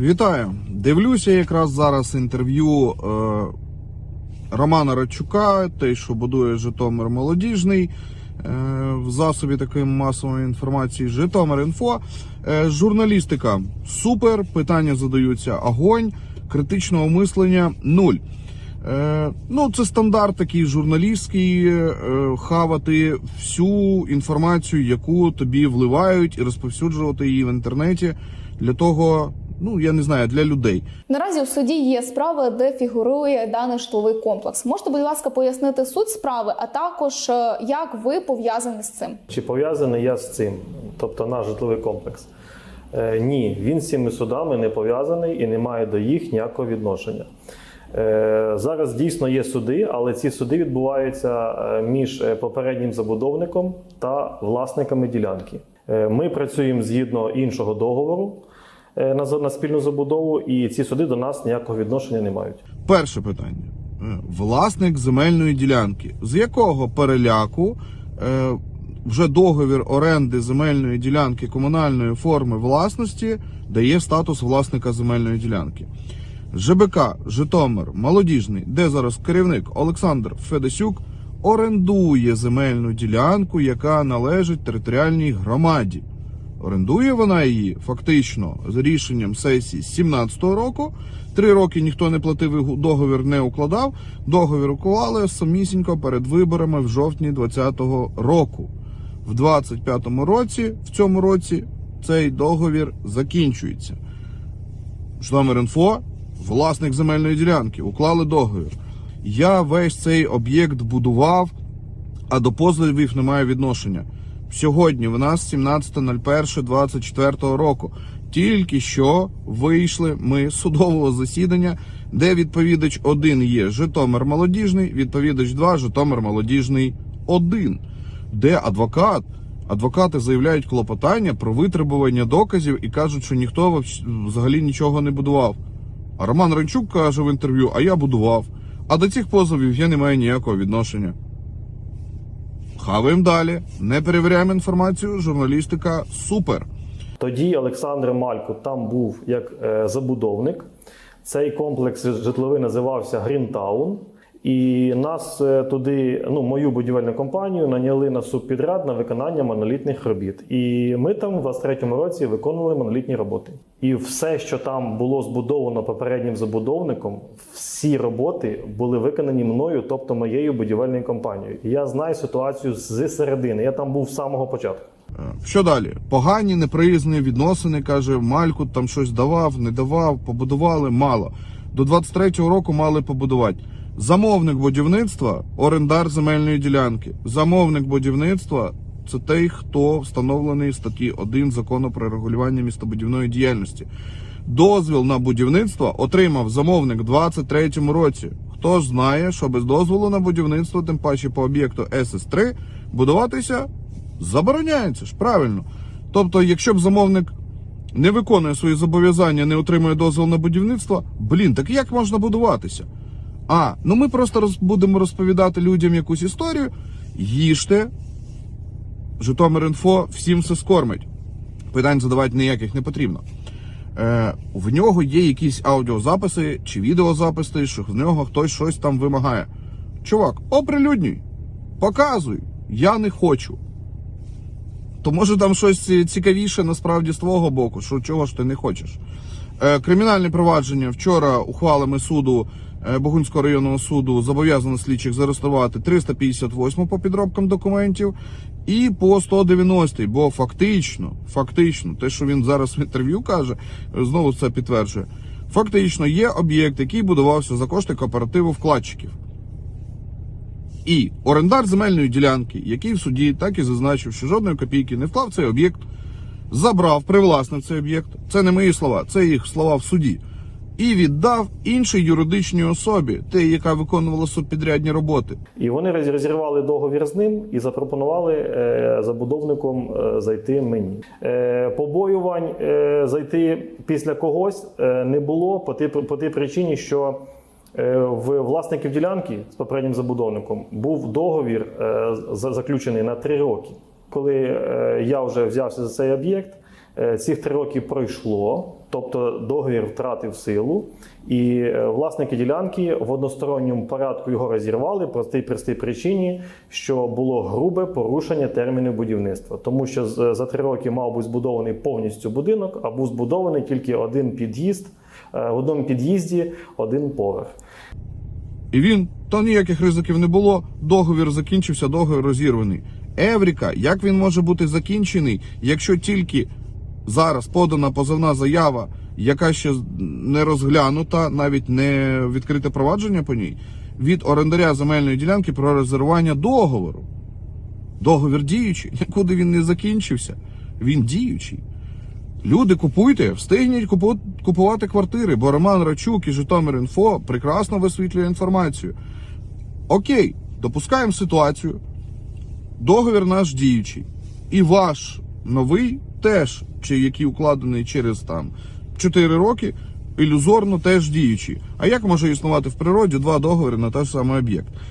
Вітаю! Дивлюся якраз зараз інтерв'ю е, Романа Радчука, той, що будує Житомир Молодіжний е, в засобі такої масової інформації Житомир Інфо. Е, журналістика супер, питання задаються огонь, критичного мислення нуль. Е, ну, це стандарт такий журналістський, е, хавати всю інформацію, яку тобі вливають, і розповсюджувати її в інтернеті для того, ну я не знаю, для людей. Наразі у суді є справа, де фігурує даний житловий комплекс. Можете, будь ласка, пояснити суть справи, а також е, як ви пов'язані з цим? Чи пов'язаний я з цим, тобто наш житловий комплекс? Е, ні, він з цими судами не пов'язаний і не має до їх ніякого відношення. Е, зараз дійсно є суди, але ці суди відбуваються е, між попереднім забудовником та власниками ділянки. Е, ми працюємо згідно іншого договору на, на спільну забудову, і ці суди до нас ніякого відношення не мають. Перше питання: Е, власник земельної ділянки, з якого переляку е, вже договір оренди земельної ділянки комунальної форми власності дає статус власника земельної ділянки. ЖБК Житомир Молодіжний, де зараз керівник Олександр Федосюк, орендує земельну ділянку, яка належить територіальній громаді. Орендує вона її фактично з рішенням сесії з 17-го року. Три роки ніхто не платив договір не укладав. Договір уклали самісінько перед виборами в жовтні 20-го року. В 25-му році, в цьому році, цей договір закінчується. Житомир.Інфо, власник земельної ділянки, уклали договір. Я весь цей об'єкт будував, а до позовів немає відношення. Сьогодні в нас 17.01.24 року. Тільки що вийшли ми з судового засідання, де відповідач 1 є Житомир Молодіжний, відповідач 2 Житомир Молодіжний 1, де адвокат. Адвокати заявляють клопотання про витребування доказів і кажуть, що ніхто взагалі нічого не будував. А Роман Ранчук каже в інтерв'ю: а я будував. А до цих позовів я не маю ніякого відношення. Хаваємо далі. Не перевіряємо інформацію. Журналістика супер. Тоді Олександр Малько там був як е, забудовник. Цей комплекс житловий називався Грінтаун. І нас е, туди, ну мою будівельну компанію, наняли на субпідряд на виконання монолітних робіт. І ми там в 23-му році виконували монолітні роботи. І все, що там було збудовано попереднім забудовником, всі роботи були виконані мною, тобто моєю будівельною компанією. І я знаю ситуацію з середини. Я там був з самого початку. Е, Що далі? Погані, неприязні відносини, каже, Мальку там щось давав, не давав, побудували мало. До 23-го року мали побудувати. Замовник будівництва орендар земельної ділянки. Замовник будівництва це той, хто встановлений в статті 1 закону про регулювання містобудівної діяльності. Дозвіл на будівництво отримав замовник в 23-му році. Хто знає, що без дозволу на будівництво, тим паче по об'єкту СС3, будуватися забороняється ж правильно. Тобто, якщо б замовник не виконує свої зобов'язання, не отримує дозвіл на будівництво, блін, так як можна будуватися? А, ну ми просто роз, будемо розповідати людям якусь історію. Їжте. Житомир.Інфо всім все скормить. Питань задавати ніяких не потрібно. Е, в нього є якісь аудіозаписи чи відеозаписи, що в нього хтось щось там вимагає. Чувак, оприлюднюй, показуй, я не хочу. То може там щось цікавіше насправді з твого боку, що чого ж ти не хочеш. Е, кримінальне провадження вчора ухвалами суду Богунського районного суду зобов'язано слідчих заарештувати 358 по підробкам документів і по 190, бо фактично, фактично, те, що він зараз в інтерв'ю каже, е, знову це підтверджує. Фактично є об'єкт, який будувався за кошти кооперативу вкладчиків. І орендар земельної ділянки, який в суді так і зазначив, що жодної копійки не вклав цей об'єкт, забрав, привласнив цей об'єкт. Це не мої слова, це їх слова в суді. І віддав іншій юридичній особі, те, яка виконувала субпідрядні роботи. І вони розірвали договір з ним і запропонували е, забудовником е, зайти мені. Е, побоювань зайти після когось не було по тій, причині, що в власників ділянки з попереднім забудовником був договір заключений на три роки. Коли я вже взявся за цей об'єкт, е, цих три роки пройшло. Тобто договір втратив силу, і е, власники ділянки в односторонньому порядку його розірвали простій простій причині, що було грубе порушення термінів будівництва, тому що за три роки мав бути збудований повністю будинок, а був збудований тільки один під'їзд. е, В одному під'їзді один поверх. І він, та ніяких ризиків не було. Договір закінчився, договір розірваний. Евріка, як він може бути закінчений, якщо тільки зараз подана позовна заява, яка ще не розглянута, навіть не відкрите провадження по ній, від орендаря земельної ділянки про розірвання договору. Договір діючий, нікуди він не закінчився. Він діючий. Люди, купуйте, встигніть купу- купувати квартири, бо Роман Рачук і Житомир.Інфо прекрасно висвітлює інформацію. Окей, допускаємо ситуацію. Договір наш діючий. І ваш новий теж, чи який укладений через там 4 роки, ілюзорно теж діючі. А як може існувати в природі два договори на той самий об'єкт?